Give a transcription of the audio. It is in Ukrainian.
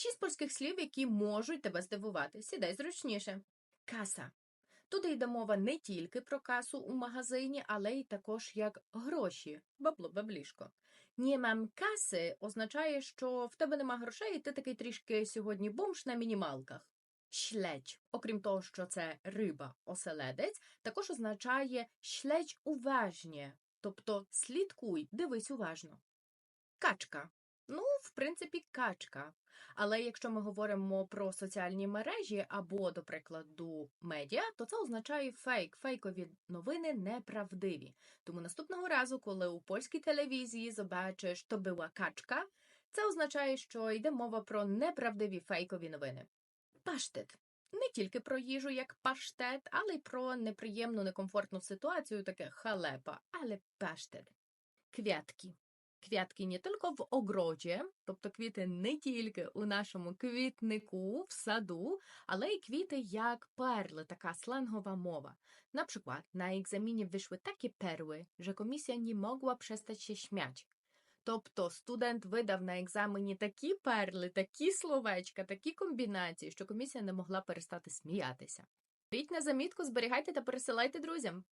Шість польських слів, які можуть тебе здивувати. Сідай зручніше. Каса. Тут йде мова не тільки про касу у магазині, але й також як гроші, бабло, баблішко. «Не мам каси означає, що в тебе нема грошей, і ти такий трішки сьогодні бомж на мінімалках. Śledź, окрім того, що це риба, оселедець, також означає śledź уважnie, тобто слідкуй, дивись уважно. Качка. Ну, в принципі, качка. Але якщо ми говоримо про соціальні мережі або, до прикладу, медіа, то це означає фейк, фейкові новини неправдиві. Тому наступного разу, коли у польській телевізії побачиш, то була качка, це означає, що йде мова про неправдиві фейкові новини. Паштет. Не тільки про їжу як паштет, але й про неприємну, некомфортну ситуацію, таке халепа, але паштет. Квятки. Квятки не тільки в огороді, тобто квіти не тільки у нашому квітнику, в саду, але й квіти як перли, така сленгова мова. Наприклад, на egzaminie wyszły takie perły, że komisja nie mogła przestać się śmiać. Тобто студент видав на екзамені такі перли, такі словечка, такі комбінації, що комісія не могла перестати сміятися. Беріть на замітку, зберігайте та пересилайте друзям.